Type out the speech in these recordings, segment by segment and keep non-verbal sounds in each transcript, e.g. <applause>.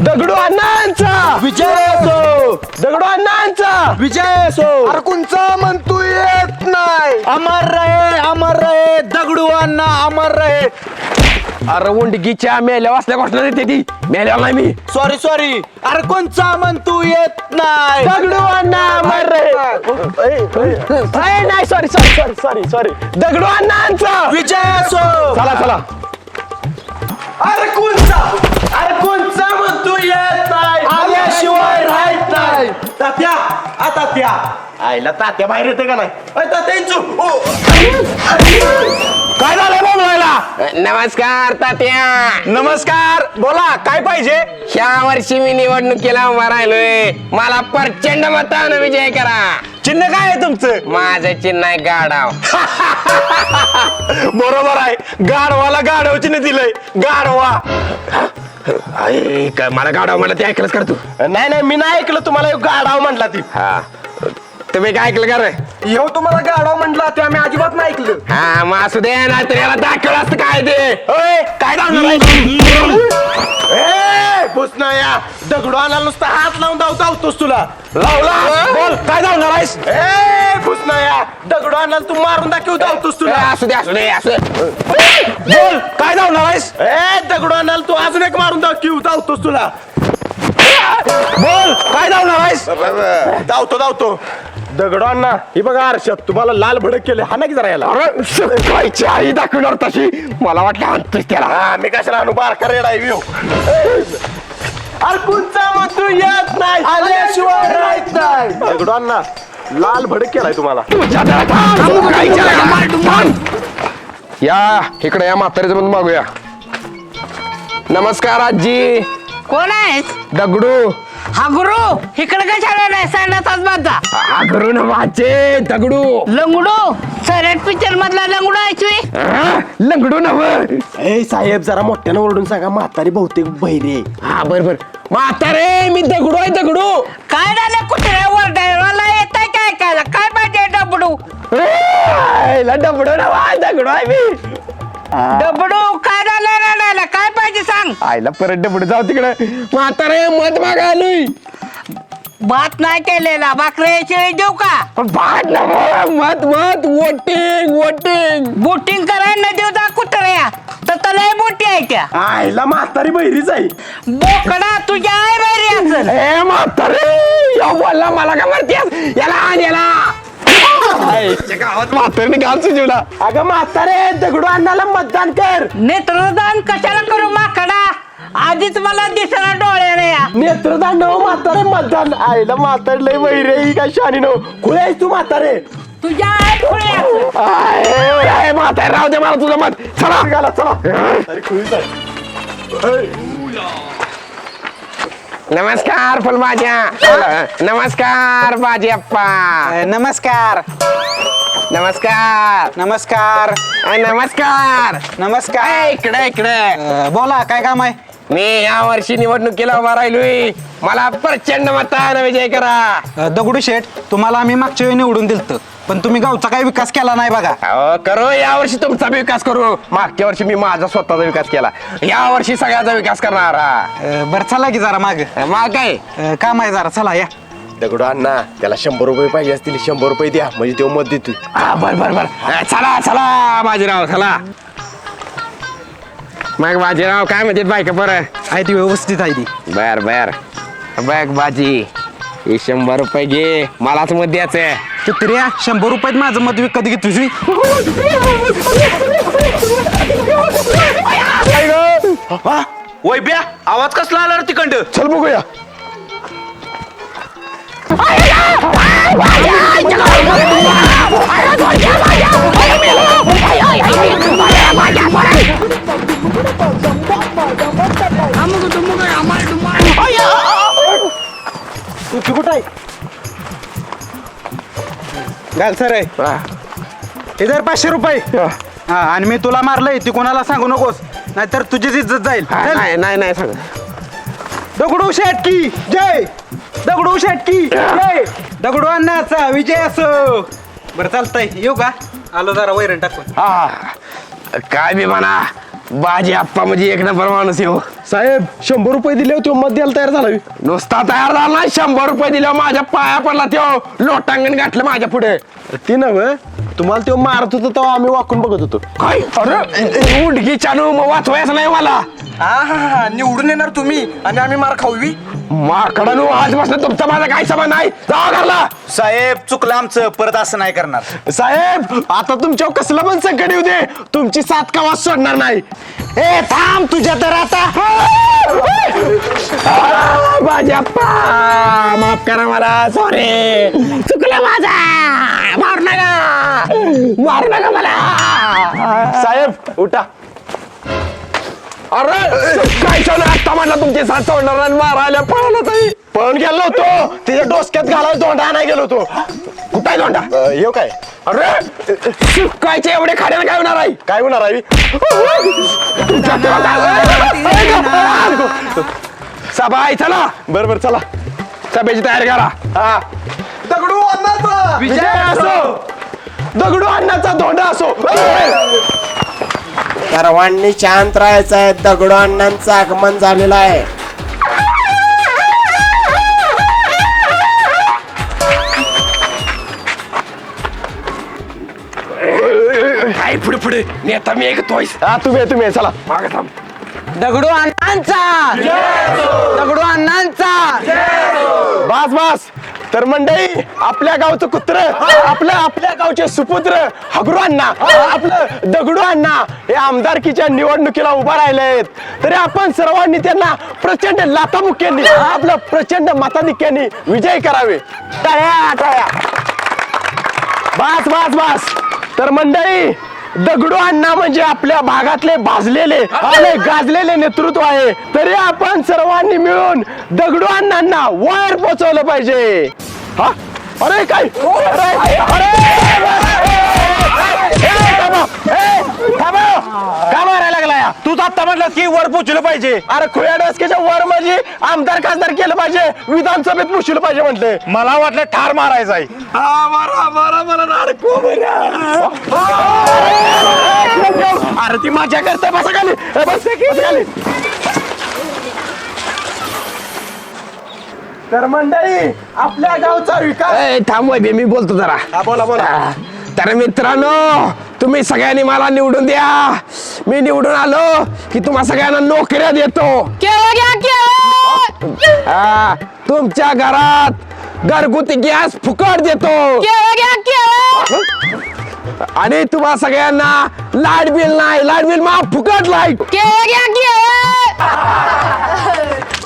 दगडू अण्णांचा! विजय! असो! दगडू अण्णांचा! विजय असो! अरे कोणचा म्हणतो येत नाही! अमर रहे अमर रहे दगडू अण्णा अमर रहे. अरे उंडकीच्या मेल्या वाचल्या घोषणा देते ती. मेल्या नाही मी. सॉरी सॉरी अरे कोणचा म्हण तू येत नाही. दगडू अण्णा मर रे नाही sorry sorry sorry sorry sorry Dagdu अण्णांचा! विजय असो. चला चला. अरे कोणचा तात्या आ तात्या. आईला तात्या बाहेर येते का नाही? अय, तात्या इंचू ओ. काय झालं बोलवायला नमस्कार तात्या. नमस्कार. बोला काय पाहिजे? ह्या वर्षी मी निवडणुकीला उभा राहिलोय. मला प्रचंड मतानं विजय करा. चिन्ह काय आहे तुमचं? माझं चिन्ह आहे गाडाव <laughs> बरोबर आहे. गाढवाला गाढव चिन्ह दिलंय. गाढवा. अरे, काय मला गाडाव म्हणलं ते ऐकलंच कर तू? नाही नाही मी नाही ऐकलं. तुम्हाला ह्यो गाढव म्हटला ती. हा. तुम्ही काय ऐकलं का रे? ह्यो तुम्हाला गाढव म्हटला ते आम्ही अजिबात नाही ऐकलं. हा मग असू दे ना तर याला दाखवलं असतं काय ते. ओय, काय पुसना या. दगडू आणायला नुसता हात लावून धाव धावतोस तुला. लावला. बोल काय धावणार आहेस? ए पुसना या. दगडू आणायला तू मारून दाखव धावतोस तुला. असू दे असू दे असू दे. बोल काय धावणार आहेस? ए दगडू आणायला तू अजून एक मारून दाखव धावतोस तुला. बोल काय धावणार आहेस? धावतो धावतो दगडू अण्णा ही बघा आरशात तुम्हाला लाल भडक केले. हा ना की जरा याला? अरे सकाळची आई दाखवणार तशी. मला वाटलं आणतोच त्याला. हा मी कशाला अनु बारका रेडा आहे व्ह्यू अरे कोणचा मग तू येत नाही. आल्याशिवाय राहत नाही. दगडू अण्णा लाल भडक केलाय तुम्हाला. तुझ्या दारात. या इकडे या म्हातारीचं पण मागूया. नमस्कार आजी. कोण आहेस? दगडू. हा गुरु इकडे कशाला नाही सांडताच माझा हा करू ना वाचे दगडू. लंगडू सरेट पिक्चर मधला लंगडू हा, लंगडू नव ए साहेब जरा मोठ्यानं ओरडून सांगा म्हातारी बहुतेक बहिरे आहे. हा बर बर. म्हातारे मी दगडू आहे दगडू. काय झालं? कुत्र्यावर ड्रायव्हरला येत आहे काय काय काय पाहिजे डबडू? ए, ला दगडू नवा दगडू आहे मी. डबडू काय झालं रडायला काय पाहिजे सांग. आईला परत डबडू जाऊ तिकडे. म्हातारे मत मागालोय भात नाही केलेला भाकरे शिळी देऊ का? पण नव मत मत वोटिंग वोटिंग. बोटिंग करायला न देऊ जा कुत्र्या. तर तलय बोटी आहे त्या. आईला म्हातारी बहिरीच आहे. बोकडा तुझ्या आहे बरी असेल ए म्हातारे या बोलला मला का मारतीस याला आण याला. गावात म्हातारीने घाल सुजवला अगं म्हातारे दगडू अण्णाला मतदान कर. नेत्रदान कशाला करू माकडा? आधीच मला दिसला डोळ्याने या. नेत्रदान नव म्हातारे मतदान. आईला म्हातारी लय बहिरे ही काय शानी नव. खुळे आहेस तू म्हातारे. तुझ्या खुळे आय, म्हातारे. राहू दे मला तुझं मत. चला. घाला चला आहे. नमस्कार फुलबाज्या. नमस्कार बाजी अप्पा. नमस्कार. नमस्कार. नमस्कार. आय, नमस्कार. नमस्कार. इकडे इकडे. अ, बोला काय काम आहे? मी या वर्षी निवडणुकीला उभा राहिलोय. मला प्रचंड मतानं विजय करा. अ, दगडू शेठ तुम्हाला आम्ही मागच्या वेळी निवडून दिलत. पण तुम्ही गावचा काही विकास केला नाही बघा. अहो, करू या वर्षी तुमचा बी विकास करू. मागच्या वर्षी मी माझा स्वतःचा विकास केला. या वर्षी सगळ्याचा विकास करणार हा. अ, बरं चला की जरा माग. मग काय? काम आहे जरा चला या. दगडू अण्णा त्याला शंभर रुपये पाहिजे असतील शंभर रुपये द्या म्हणजे तो मत देतो हा, बर बर बर. हा, चला चला बाजीराव चला. मग बाजीराव काय म्हणते बायका बरं? आहे ती व्यवस्थित आहे ती. बर बर. बघ बाजी हे शंभर रुपये घे मलाच मत द्यायचंय. कुत्र्या शंभर रुपयात माझं मत विकत घे तुझी. वय ब्या आवाज कसला आला रे तिकंड? चल बघूया. तू कुठं आहे? घाल सर आहे. हा. इधर पाचशे रुपये. हा. आणि मी तुला मारलंय ती कोणाला सांगू नकोस. नाहीतर तुझीच इज्जत जाईल. चल. नाही नाही नाही सांग. दगडू शेटकी जय. दगडू शेटकी जय. दगडू अण्णाचा विजय असो. बरं चालतंय. येऊ का? आलो जरा वैरण टाकून. हा. काय बी म्हणा. बाजी आप्पा म्हणजे एक नंबर माणूस येऊ साहेब शंभर रुपये दिले होते मत द्यायला तयार झाला मी. नुसता तयार झाला शंभर रुपये दिल्यावर माझ्या पाया पडला त्यो लोटांगण गाठलं माझ्या पुढे. ती नव तुम्हाला तो मारत होता तेव्हा आम्ही वाकून बघत होतो. काय? अरे उडकी चालू मग वाचवायचं नाही मला. निवडून येणार तुम्ही आणि आम्ही मार खाऊवी. माकडानू आजपासून तुमचा माझा काय संबंध नाही. जा घरला. साहेब चुकलं आमचं परत असं नाही करणार. साहेब आता तुमच्यावर कसलं पण संकट येऊ दे. तुमची सात का वाज सोडणार नाही. ए थांब तुझ्या तर आता. बाजाप्पा माफ करा मला सॉरी चुकलं माझा. मारू नका! मारू नका मला! साहेब उठा. अरे काय चालू आता म्हटलं तुमचे साथ सोडणार आणि मारायला पळाला ताई पळून गेलो होतो. तिच्या डोसक्यात घालाय दोंडा नाही गेलो होतो. कुठं आहे दोंडा अं, येऊ काय? अरे सुकायचे एवढे खाड्याला काय होणार आहे? काय होणार आहे? तुमच्या सभा चला. बरं बरं चला. सभेची तयारी करा. हा. दगडू विजय असो. दगडू अण्णाचा धोंडा असो. सर्वांनी शांत राहायचं आहे दगडू अण्णांचं आगमन झालेलं आहे. काय पुढे पुढे? नेता मी एक तोय हा तुम्ही तुम्ही आहे, चला. मागे थांब. दगडू अण्णांचा. दगडू अण्णांचा. बस बस. तर मंडळी आपल्या गावचं कुत्र आपलं आपल्या गावचे सुपुत्र हगरू अण्णा आपलं दगडू अण्णा हे आमदारकीच्या निवडणुकीला उभा राहिलेत. तरी आपण सर्वांनी त्यांना प्रचंड लातामुक्यांनी आपलं प्रचंड मताधिक्यांनी विजय करावे. टाळ्या टाळ्या. बास बास बास. तर मंडळी दगडू अण्णा म्हणजे आपल्या भागातले भाजलेले आणि गाजलेले नेतृत्व आहे. तरी आपण सर्वांनी मिळून दगडू अण्णांना वर पोचवलं पाहिजे. हा? अरे काय? अरे अरे ए, थांबा. ए, थांबा. का मारायला लागला या तूच आता म्हटलं की वर पोचलं पाहिजे. अरे खुया डोसक्याच्या वर म्हणजे आमदार खासदार केलं पाहिजे. विधानसभेत पुशील पाहिजे म्हणते मला वाटलं ठार मारायचा आहे. अरे ती माझ्या करता बसा खाली. ए, बस बस खाली. तर मंडळी आपल्या गावचा विकास. ए, थांब मी बोलतो जरा. हा, बोला बोला. आ, तर मित्रांनो तुम्ही सगळ्यांनी मला निवडून द्या. मी निवडून आलो की तुम्हा सगळ्यांना नोकऱ्या देतो. हा, तुमच्या घरात घरगुती गॅस फुकट देतो. आणि तुम्हा सगळ्यांना लाइट बिल नाही लाइट बिल मा फुकट लाइट.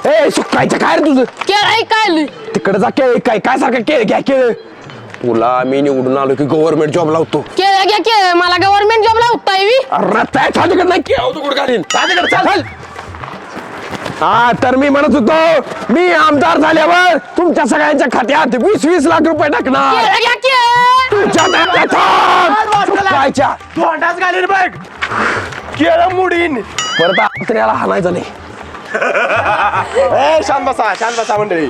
ए सुकायचं काय रे तुझं? केळं काय तिकडे जा केळ काय काय सारखं केळ घ्या केळ. तुला मी निवडून आलो की गव्हर्नमेंट जॉब लावतो घ्या मला गव्हर्नमेंट जॉब लावता येवी अरे काय तिकडे नाही केळ होतो कुठं घालीन? तिकडे चाल चाल. हा तर मी म्हणत होतो मी आमदार झाल्यावर तुमच्या सगळ्यांच्या खात्यात वीस वीस लाख रुपये टाकणार. घ्या केळं. तोंडाच घालीन बघ. केळं मुडीन. परत आत्र्याला हाणायचं नाही. <laughs> ए शांत बसा शांत बसा मंडळी.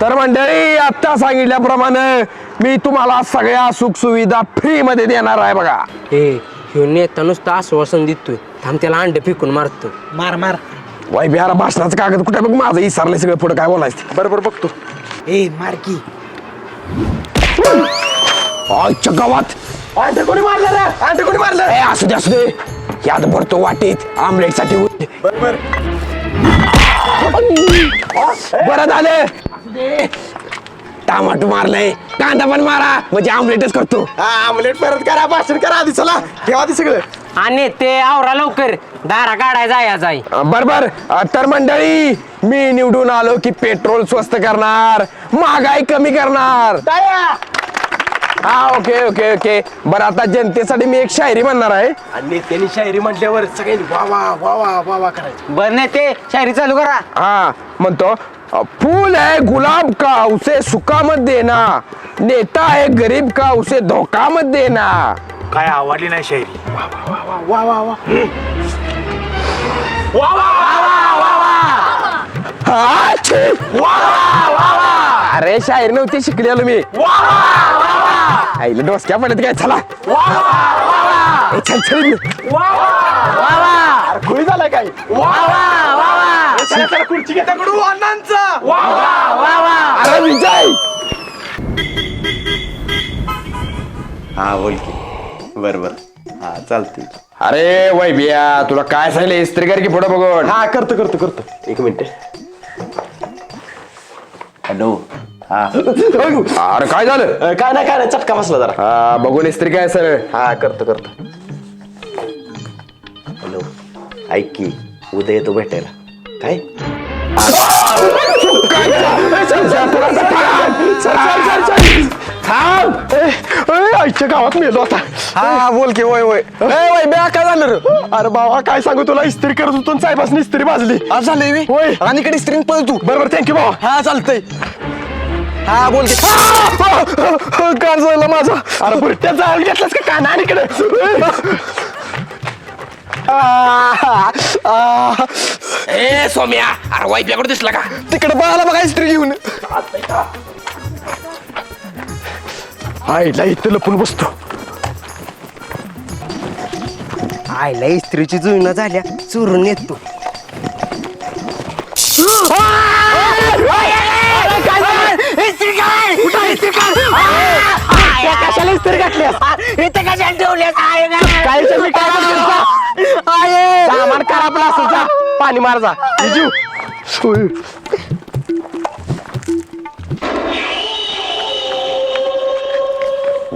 तर मंडळी आता सांगितल्याप्रमाणे मी तुम्हाला सगळ्या सुख सुविधा फ्री मध्ये देणार आहे बघा. ए ह्यो नेता नुसतं आश्वासन देतोय. थांब त्याला अंडे फेकून मारतो. मार मार. वाय बिहारा भाषणाचं कागद कुठे बघ माझं विसरलंय सगळं पुढे काय बोलायचं. बरोबर बघतो. ए मार की. आजच्या गावात आंटे कोणी मारलं रे? आंटे कोणी मारलं? ए असू दे असू दे. यात भरतो वाटीत आमलेटसाठी बरोबर बरं झालं. दे. टमाटो मारलंय. कांदा पण मारा. म्हणजे आमलेटच करतो. हा आमलेट परत करा भाषण करा आधी चला. ठेवा आधी सगळं. आणि ते आवरा लवकर. दारा काढाय जाया जाई. बर बर तर मंडळी मी निवडून आलो की पेट्रोल स्वस्त करणार महागाई कमी करणार. हा ओके ओके ओके. बरं आता जनतेसाठी मी एक शायरी म्हणणार आहे. आणि त्यांनी शायरी म्हटल्यावर सगळ्यांनी वा वा वा वा वा वा करायचं. बर नाही ते शायरी चालू करा. हा म्हणतो. फूल है गुलाब का उसे सुका मत देना नेता है गरीब का उसे धोखा मत देना काय आवडली नाही शायरी हा, छी. वा, वा, वा. अरे शायरी नव्हती शिकलेलो मी आईला डोसक्या पडत काय चला ए, चल चल वा वा खुळी झालाय काय? वा वा खुर्ची घे दगडू अण्णांचा. अरे विजय! हा बोल की. बर बर. हा चालते अरे वैबिया तुला काय सांगितलं? इस्त्री कर की पुढे बघून. हा करतो करतो करतो. एक मिनिट. हॅलो. हा. अरे काय झालं? काय नाही काय नाही. चटका बसला जरा. हा बघून इस्त्री काय सर हा करतो करतो. ऐक की उद्या येतो भेटायला. काय? आईच्या गावात मेलो आता हा बोल की वय वय. वैबिया काय झालं रे अरे बाबा काय सांगू तुला? इस्त्री करत होतो आणि साहेबासनी इस्त्री भाजली. आज झालंय होय. आणि इकडे स्त्रींग पळ तू बरोबर थँक्यू बाबा. हा चालतंय. हा बोल की. कान झाला माझा? अरे बुरट्यात जायला घेतलास का? काना इकडे. ए सोम्या अरे वैबियाकडे दिसला का तिकडे बाळाला बघा इस्त्री घेऊन आईला इथं लपून बसतो आईला इस्त्रीची जुळणं झाल्या चुरून येतो कशाला इस्त्री घातलीस इथे कशाला ठेवले काय मी काय म्हणतो सामान खराब असेल जा. पाणी मार जा. जीव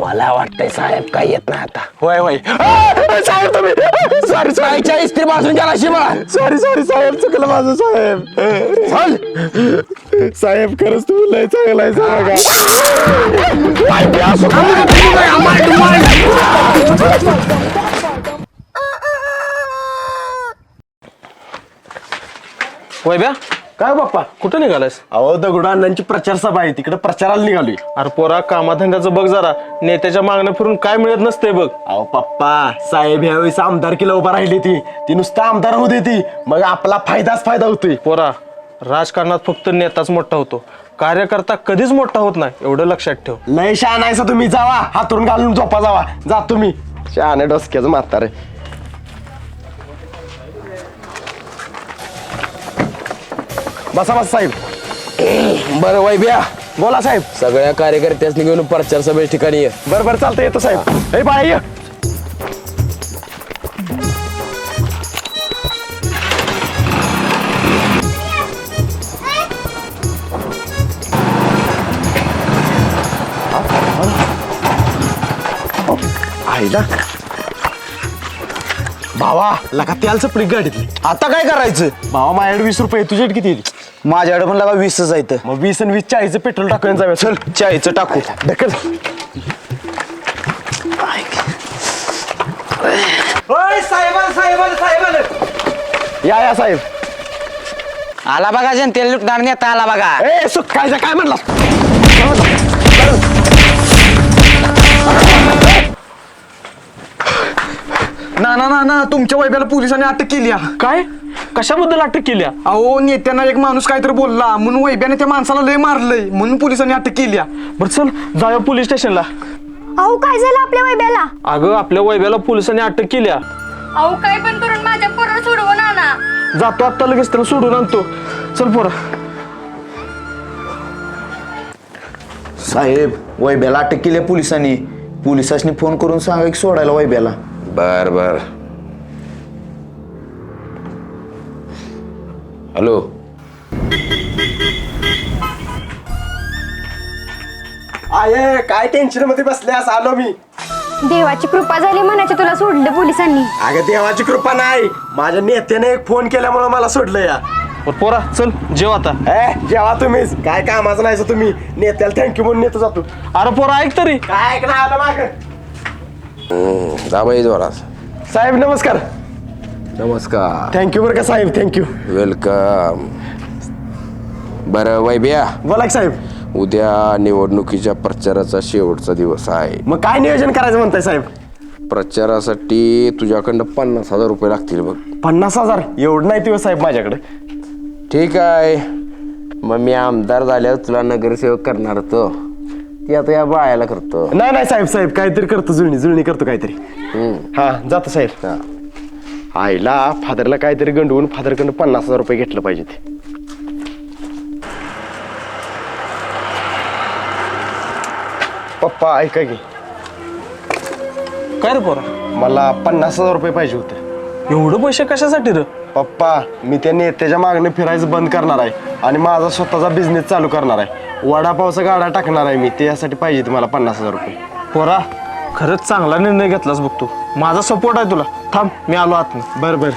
मला वाटतंय साहेब काय येत नाही आता. होय होय. साहेब तुम्ही. सॉरी सॉरी आईच्या इस्त्री बाजून गेला शिमा सॉरी सॉरी साहेब. चुकलं माझं साहेब. साहेब खरंच तुम्ही लय चांगला आहे सांगा वैभ्या? काय बाप्पा कुठं निघालायस? अहो दगडू अण्णांची प्रचार सभा आहे तिकडे प्रचाराला निघालोय. अरे पोरा कामाधंद्याचं बघ जरा. नेत्याच्या मागण्या फिरून काय मिळत नसते बघ. अहो पप्पा साहेब ह्यावेळेस आमदारकीला उभा राहिली ती. ती नुसतं आमदार होऊ ती मग आपला फायदाच फायदा होतोय. पोरा राजकारणात फक्त नेताच मोठा होतो. कार्यकर्ता कधीच मोठा होत नाही एवढं लक्षात ठेव. लय शहाण आहे तुम्ही. जावा हातरून घालून झोपा जावा. जा तुम्ही. शहाणे डोसक्याचं म्हातारे. बसा बसा साहेब. बरं वैबिया बोला साहेब. सगळ्या कार्यकर्त्यांनी घेऊन प्रचार सभेच्या ठिकाणी ये. बरं बरं चालतं येतो साहेब. हे. बाळा ये. आईला. भावा लका त्याला गाडीतली. आता काय करायचं? भावा माझ्याकडे वीस रुपये तुझ्याकडे किती येईल माझ्याकडे पण लागा वीसच आहे मग वीस आणि वीस चाळीसचं पेट्रोल टाकून जाऊया चल चायचं टाकू. ढकल. या या साहेब. आला बघा जनतेला लुटणार नेता आला बघा. ए सुखायचं काय म्हणला ना तुमच्या वैब्याला पोलिसांनी अटक केली आहे. काय? कशाबद्दल अटक केली आहे? अहो नेत्यांना एक माणूस काहीतरी बोलला. म्हणून वैब्याने त्या माणसाला लय मारलंय. म्हणून पोलिसांनी अटक केली आहे. बरं चल जाऊया पोलीस स्टेशनला. अहो काय झालं आपल्या वैब्याला अगं आपल्या वैभ्याला पोलिसांनी अटक केली आहे. अहो काय पण करून माझ्या पोराला सोडवून आणा. जातो आता लगेच त्याला सोडून आणतो. चल पोरा. साहेब वैब्याला अटक केली आहे पोलिसांनी. पोलिसांनी फोन करून सांगा की सोडायला वैब्याला बर बर. हॅलो. आये काय टेन्शनमध्ये बसल्यास? आलो मी. देवाची कृपा झाली म्हणायचं तुला सोडलं पोलिसांनी. अगं देवाची कृपा नाही. माझ्या नेत्याने एक फोन केल्यामुळे मला सोडलं या. बरं पोरा चल जेव आता. ए जेव्हा तुम्हीच. काय कामाचं नाही तुम्ही? नेत्याला थँक्यू म्हणून नेतो जातो. अरे पोरा ऐक तरी. काय ऐकणं आलं माग? दाबाई जोरात. साहेब नमस्कार. नमस्कार. थँक्यू बरं का साहेब. थँक्यू वेलकम बरं वैबिया बोला की साहेब. उद्या निवडणुकीच्या प्रचाराचा शेवटचा दिवस आहे. मग काय नियोजन करायचं म्हणताय साहेब? प्रचारासाठी तुझ्याकडनं पन्नास हजार रुपये लागतील बघ. पन्नास हजार? एवढं नाही दिवस साहेब माझ्याकडे. ठीक आहे. मग मी आमदार झाल्यावर तुला नगरसेवक करणार होतो. ती आता या बाळाला करतो. नाही नाही साहेब साहेब. काहीतरी करतो जुळणी जुळणी करतो काहीतरी. हा जातो साहेब. हा. आईला फादरला काहीतरी गंडवून फादरकडनं पन्नास हजार रुपये घेतलं पाहिजे ते. पप्पा ऐका की. काय रे पोरा? मला पन्नास हजार रुपये पाहिजे होते. एवढं पैसे कशासाठी रे? पप्पा मी त्या नेत्याच्या मागणं फिरायचं बंद करणार आहे आणि माझा स्वतःचा बिझनेस चालू करणार आहे. वडापावचा गाडा टाकणार आहे मी त्यासाठी पाहिजे तुम्हाला पन्नास हजार रुपये. पोरा खरंच चांगला निर्णय घेतलास बघ तू. माझा सपोर्ट आहे तुला. थांब मी आलो आत बरं बरं.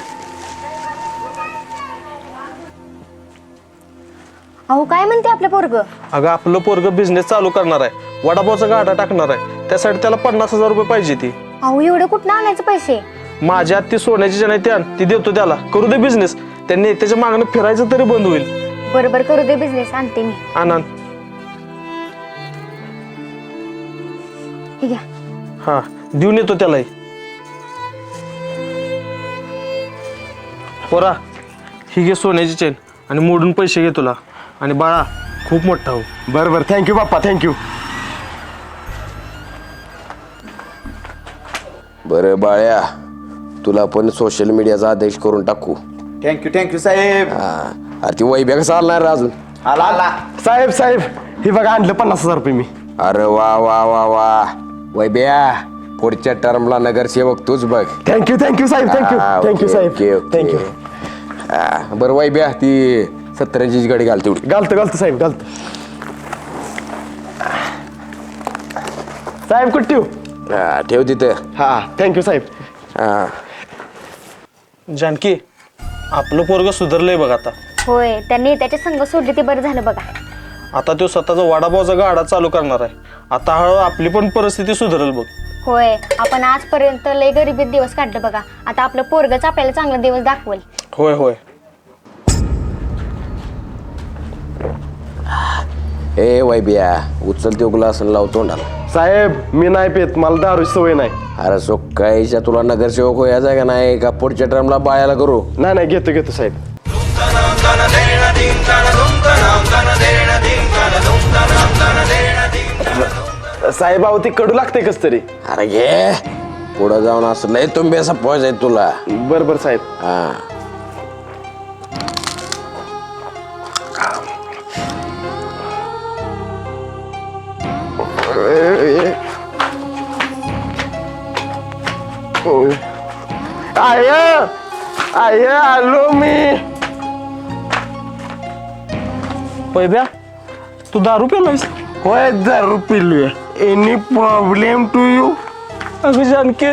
अहो काय म्हणते आपलं पोरग? अगं आपलं पोरग बिझनेस चालू करणार आहे. वडापावचा गाडा टाकणार आहे. त्यासाठी त्याला पन्नास हजार रुपये पाहिजे ती. अहो एवढं कुठं आणायचं पैसे? माझ्या हात ती सोन्याची जण ती आण ती देतो त्याला. करू दे बिझनेस त्या नेत्याच्या मागणं फिरायचं तरी बंद होईल. बरोबर करू दे बिझनेस आणते मी. आण. हे घ्या. हा देऊन येतो त्यालाही. पोरा ही घे सोन्याची चेन आणि मोडून पैसे घे तुला. आणि बाळा खूप मोठा हो. बरं बरं. थँक्यू बाप्पा. थँक्यू बरं बाळ्या. तुला पण सोशल मीडियाचा आदेश करून टाकू. थँक्यू थँक्यू साहेब. हा. अरे ती वैभ्या कसं आला रे अजून? आला आला. साहेब साहेब. हे बघा आणलं पन्नास हजार रुपये मी. अरे वा वा वा वा. वैभ्या पुढच्या टर्मला नगरसेवक तूच बघ. थँक्यू थँक्यू साहेब थँक्यू हा, थँक्यू ओके, साहेब ओके, ओके. थँक्यू हा, बरं वैभ्या ती सत्तरांची गाडी घाल तेवढी घालतो घालतो साहेब घालतो. साहेब कुठे ठेवू? हा, ठेव तिथं. हा थँक्यू साहेब. हा जानकी आपलं पोरग सुधारलंय बघ आता. होय त्यांनी त्याच्या संघ सोडली ते बरं झालं बघा. आता तो स्वतःचा वडापावचा गाडा चालू करणार आहे. आता हळूहळू आपली पण परिस्थिती सुधारेल बघ. होय आपण आजपर्यंत लय गरिबीत दिवस काढले बघा. आता आपलं पोरगच आपल्याला चांगला दिवस दाखवल. होय होय. ए वैभ्या उचल ते ग्लास आणि लाव तोंडाला. साहेब मी नाही पेत मला दारूची सवय नाही. अरे सोकाईच्या तुला नगरसेवक व्हायचा आहे का नाही का? पुढच्या टर्मला बायाला करू? नाही नाही घेतो घेतो साहेब. साहेब ती कडू लागते कस तरी. अरे घे. पुढं जाऊन असं लय तुंबे असं पोहायचं आहे तुला. बरं बरं साहेब. हा. आय आय आलो मी. पैब्या तू दारू पेलायस होय दारू पिलूया. एनी प्रॉब्लेम टू यू अगं जानकी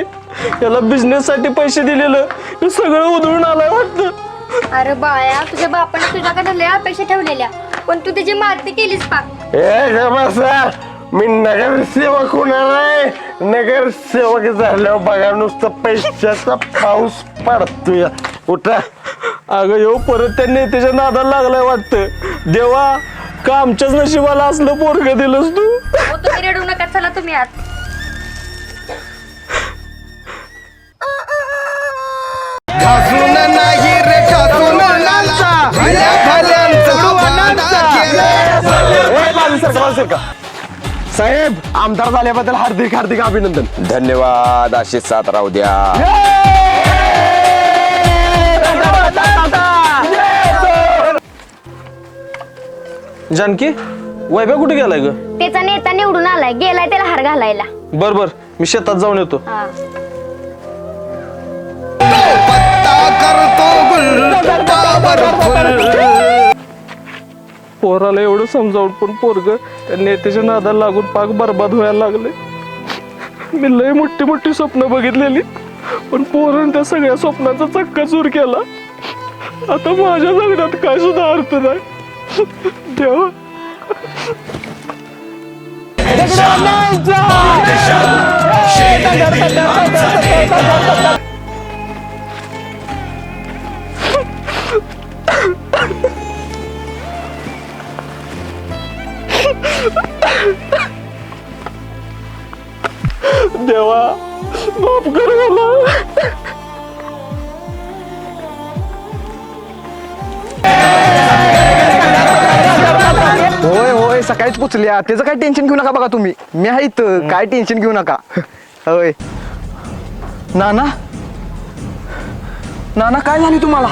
याला बिझनेस साठी पैसे दिलेलं हे सगळं उधळून आलाय वाटतं. अरे बाया तुझ्या बापाने तुझ्याकडे लय अपेक्षा ठेवलेल्या. पण तू त्याची मारती केलीस पाक ए बसा मी नगरसेवक होणार आहे. नगरसेवक झाल्यावर बघा नुसतं पैशाचा पाऊस पडतोय. उठा. अगं येऊ परत त्या नेत्याच्या नादाला लागलाय वाटतं. देवा का आमच्याच नशिबाला असलं पोरग दिलंस तू? हो तुम्ही रडू नका चला तुम्ही आत. ए, बाजू सरका, बाजू सरका. साहेब आमदार झाल्याबद्दल हार्दिक हार्दिक अभिनंदन. धन्यवाद अशीच साथ राहू द्या. जानकी वैभ्या कुठे गेलाय ग? त्याचा नेता निवडून आलाय गेलाय त्याला हार घालायला. बर बर मी शेतात जाऊन येतो. हा. पोराला एवढं समजावून पण पोरग त्या नेत्याच्या नादाला लागून पाक बरबाद व्हायला लागले मी लय मोठी मोठी स्वप्न बघितलेली पण पोरानं त्या सगळ्या स्वप्नाचा चक्का चूर केला. आता माझ्या जगण्यात काय सुद्धा अर्थ नाही. देवा देवा माफ कर मला होय सकाळीच पोचल्या. त्याचं काय टेन्शन घेऊ नका बघा तुम्ही. मी आहे इथं. काय टेन्शन घेऊ नका. होय. ना ना नाना काय झाली तुम्हाला?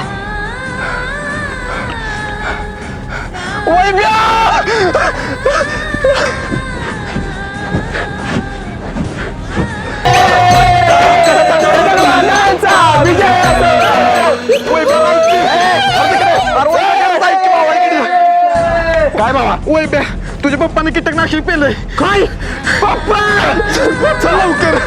काय बाबा? बे तुझ्या पप्पाने कीटकनाशक पेलंय. काय? पप्पा! चल लवकर.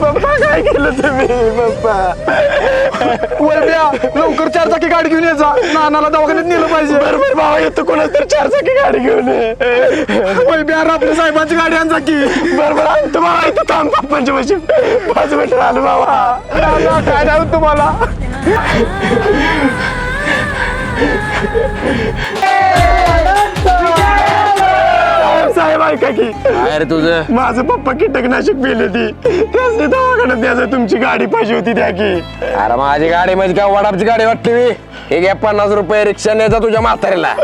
काय केलं तुम्ही? पप्पा. वैब्या लवकर चार चाकी गाडी घेऊन यायचा नानाला दवाखान्यात नेलं पाहिजे. बरोबर भावा येतो कोणाच तर चार चाकी गाडी घेऊन ये. वैब्या आपल्या साहेबांची गाडी आण चाकी बरोबर आणतो बाबा इथं थांब पप्पांच्या पाशी. पाच मिनिट आलो बाबा काय होत तुम्हाला? ऐका की. अरे तुझं? माझं पप्पा कीटकनाशक पेले ती. त्याच दवाखान्यात द्यायचं तुमची गाडी पाहिजे होती द्या की. अरे माझी गाडी म्हणजे काय वडापची गाडी वाटते मी? हे घ्या पन्नास रुपये रिक्षा न्यायचा तुझ्या म्हातारीला.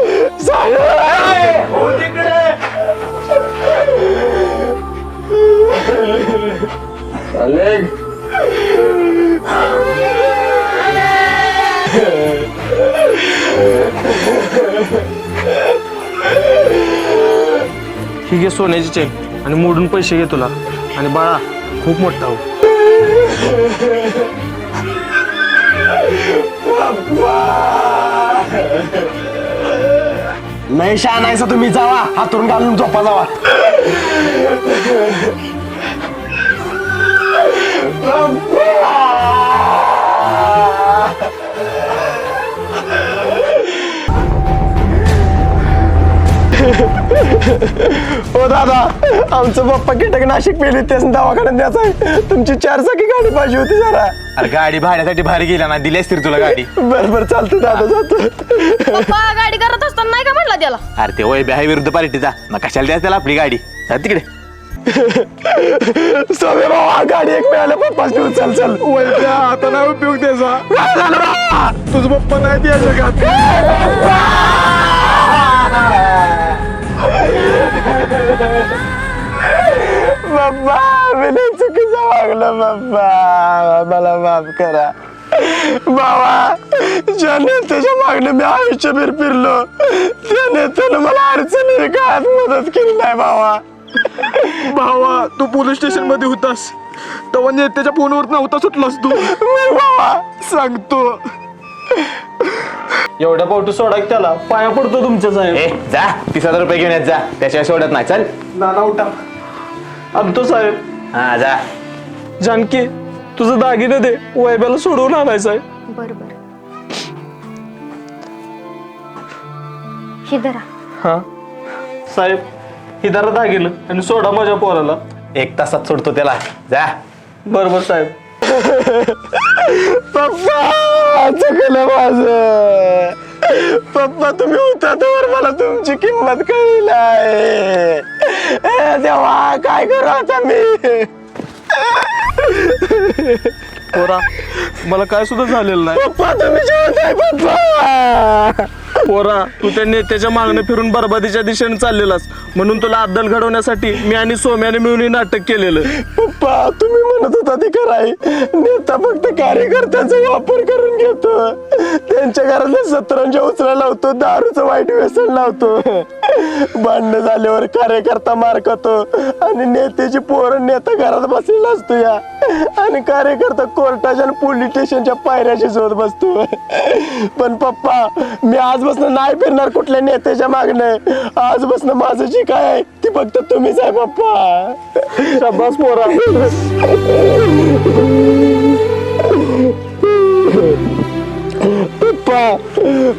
<laughs> ही घे सोन्याची चेन आणि मोडून पैसे घे तुला. आणि बाळा खूप मोठा हो. नाही शहाणायचं तुम्ही जावा हातून घालून झोपा जावा. हो दादा. आमचं पप्पा कीटकनाशक पेली तेच दवाखान्यात द्यायचं आहे तुमची चार चाकी गाडी पाहिजे होती जरा. अरे गाडी भाड्यासाठी बाहेर गेला ना. दिली असतील तुला गाडी. बरं बरं चालतं दादा जातो पप्पा गाडी करत असताना नाही का म्हटलं त्याला? अरे ते वय आहे विरुद्ध पार्टीचा. मग कशाला द्यायचं त्याला आपली गाडी? जा तिकडे. सोमे बाबा गाडी एक मिळाल्या पप्पा घेऊन चल चल. वैब्या आता नाही उपयोग त्याचा. तुझं पप्पा नाही त्या जगात बाप्पा मी चुकीचं वागलो बाप्पा मला माफ करा. बाबा ज्या नेत्याच्या मागणे मी आयुष्यभर फिरलो त्या नेत्यानं मला अडचणी काळात मदत केली नाही बाबा. भावा तू पोलीस स्टेशनमध्ये होतास. तेव्हा नेत्याच्या फोनवर नव्हता सुटलास तू. मी बाबा सांगतो. एवढ्या पावटी सोडा की त्याला. पाया पडतो तुमच्या साहेब. ए जा. तीस हजार रुपये घेऊन येत जा. त्याशिवाय सोडत नाही. चल. नाना उठा. आणतो साहेब. हा जा. जानकी तुझं दागिने दे. वैब्याला सोडवून आणायचं आहे बरं बरं. शिदरा हा. साहेब ही जरा दागिनं आणि सोडा माझ्या पोराला. एक तासात सोडतो त्याला. जा. बरोबर साहेब. पप्पा चुकलं माझ. पप्पा तुम्ही होता तर मला तुमची किंमत कळली नाही देवा काय करू आता मी? पोरा मला काय सुद्धा झालेलं नाही. पप्पा तुम्ही जेवत आहे पप्पा. पोरा तू त्या नेत्याच्या मागणं फिरून बरबादीच्या दिशेने चाललेलास. म्हणून तुला अद्दल घडवण्यासाठी मी आणि सोम्याने मिळून हे नाटक केलेलं. पप्पा तुम्ही म्हणत होता ते कराय नेता फक्त कार्यकर्त्यांचा वापर करून घेतो. त्यांच्या घरातल्या सत्रांच्या उचला लावतो दारूचं वाईट व्यसन लावतो. भांडणं झाल्यावर कार्यकर्ता मारकतो आणि नेत्याची पोरं नेता घरात बसलेला असतो या. आणि कार्यकर्ता कोर्टाच्या आणि पोलीस स्टेशनच्या पायऱ्याशी शोध बसतो. पण पप्पा मी आज आजपासून नाही फिरणार कुठल्या नेत्याच्या मागणं आजपासून माझं जी काय आहे ती फक्त तुम्हीच आहे पप्पा शाबास पोरा. पप्पा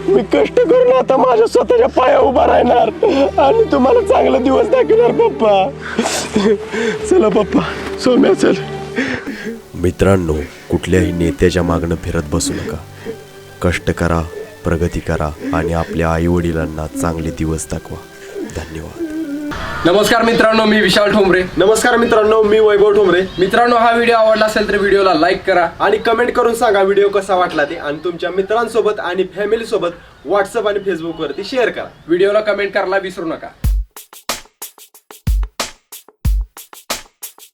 मी कष्ट करून आता माझ्या स्वतःच्या पाया उभा राहणार आणि तुम्हाला चांगला दिवस दाखवणार पप्पा चला पप्पा सोम्या चल. मित्रांनो कुठल्याही नेत्याच्या मागणं फिरत बसू नका. कष्ट करा प्रगती करा आणि आपल्या आईवडिलांना चांगले दिवस दाखवा. धन्यवाद. नमस्कार मित्रांनो मी विशाल ठोंबरे. नमस्कार मित्रांनो मी वैभव ठोंबरे. मित्रांनो हा व्हिडिओ आवडला असेल तर व्हिडिओला लाईक करा. आणि कमेंट करून सांगा व्हिडिओ कसा वाटला ते. आणि तुमच्या मित्रांसोबत आणि फॅमिली सोबत व्हॉट्सअप आणि फेसबुक वरती शेअर करा. व्हिडिओला कमेंट करायला विसरू नका.